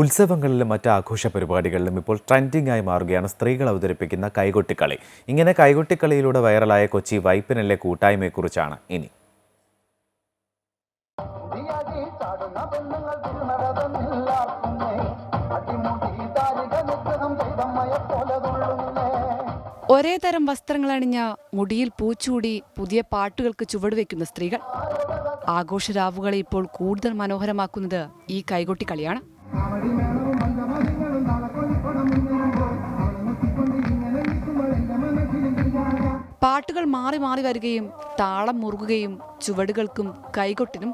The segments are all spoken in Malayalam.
ഉത്സവങ്ങളിലും മറ്റ് ആഘോഷ പരിപാടികളിലും ഇപ്പോൾ ട്രെൻഡിംഗ് ആയി മാറുകയാണ്. സ്ത്രീകൾ അവതരിപ്പിക്കുന്ന കൈകൊട്ടിക്കളി. ഇങ്ങനെ കൈകൊട്ടിക്കളിയിലൂടെ വൈറലായ കൊച്ചി വൈപ്പിനിലെ കൂട്ടായ്മയെക്കുറിച്ചാണ് ഇനി. ഒരേ തരം വസ്ത്രങ്ങൾ അണിഞ്ഞ മുടിയിൽ പൂച്ചൂടി പുതിയ പാട്ടുകൾക്ക് ചുവടുവെക്കുന്ന സ്ത്രീകൾ. ആഘോഷരാവുകളെ ഇപ്പോൾ കൂടുതൽ മനോഹരമാക്കുന്നത് ഈ കൈകൊട്ടിക്കളിയാണ്. പാട്ടുകൾ മാറി മാറി വരികയും താളം മുറുകുകയും ചുവടുകൾക്കും കൈകൊട്ടിനും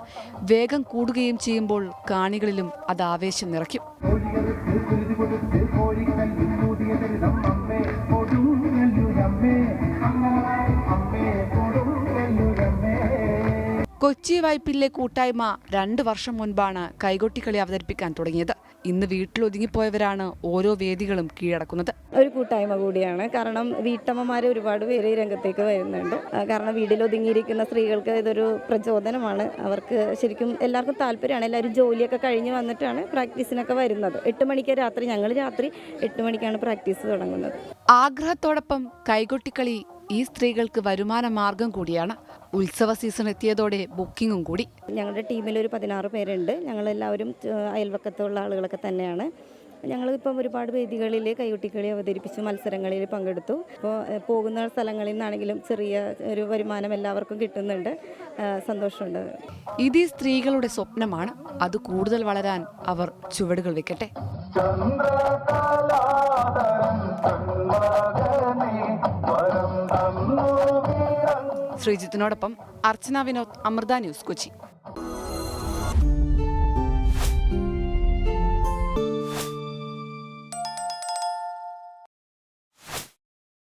വേഗം കൂടുകയും ചെയ്യുമ്പോൾ കാണികളിലും അത് ആവേശം നിറയ്ക്കും. കൊച്ചി വായ്പയിലെ കൂട്ടായ്മ രണ്ട് വർഷം മുൻപാണ് കൈകൊട്ടിക്കളി അവതരിപ്പിക്കാൻ തുടങ്ങിയത്. ഇന്ന് വീട്ടിൽ വീട്ടിലൊതുങ്ങിപ്പോയവരാണ് ഓരോ വേദികളും കീഴടക്കുന്നത്. ഒരു കൂട്ടായ്മ കൂടിയാണ്. കാരണം വീട്ടമ്മമാർ ഒരുപാട് പേര് ഈ രംഗത്തേക്ക് വരുന്നുണ്ട്. കാരണം വീട്ടിൽ ഒതുങ്ങിയിരിക്കുന്ന സ്ത്രീകൾക്ക് ഇതൊരു പ്രചോദനമാണ്. അവർക്ക് ശരിക്കും എല്ലാവർക്കും താല്പര്യമാണ്. എല്ലാവരും ജോലിയൊക്കെ കഴിഞ്ഞ് വന്നിട്ടാണ് പ്രാക്ടീസിനൊക്കെ വരുന്നത്. എട്ട് മണിക്ക് രാത്രി ഞങ്ങൾ രാത്രി എട്ട് മണിക്കാണ് പ്രാക്ടീസ് തുടങ്ങുന്നത്. ആഗ്രഹത്തോടൊപ്പം കൈകൊട്ടിക്കളി ഈ സ്ത്രീകൾക്ക് വരുമാന മാർഗം കൂടിയാണ്. ഉത്സവ സീസൺ എത്തിയതോടെ ബുക്കിങ്ങും കൂടി. ഞങ്ങളുടെ ടീമിൽ ഒരു പതിനാറ് പേരുണ്ട്. ഞങ്ങളെല്ലാവരും അയൽവക്കത്തുള്ള ആളുകളൊക്കെ തന്നെയാണ്. ഞങ്ങളിപ്പം ഒരുപാട് വേദികളിൽ കൈകൊട്ടിക്കളി അവതരിപ്പിച്ച് മത്സരങ്ങളിൽ പങ്കെടുത്തു. അപ്പോൾ പോകുന്ന സ്ഥലങ്ങളിൽ നിന്നാണെങ്കിലും ചെറിയ ഒരു വരുമാനം എല്ലാവർക്കും കിട്ടുന്നുണ്ട്. സന്തോഷമുണ്ട്. ഇത് ഈ സ്ത്രീകളുടെ സ്വപ്നമാണ്. അത് കൂടുതൽ വളരാൻ അവർ ചുവടുകൾ വെക്കട്ടെ. ശ്രീജിത്തിനോടൊപ്പം അർച്ചന വിനോദ് അമൃത ന്യൂസ് കൊച്ചി.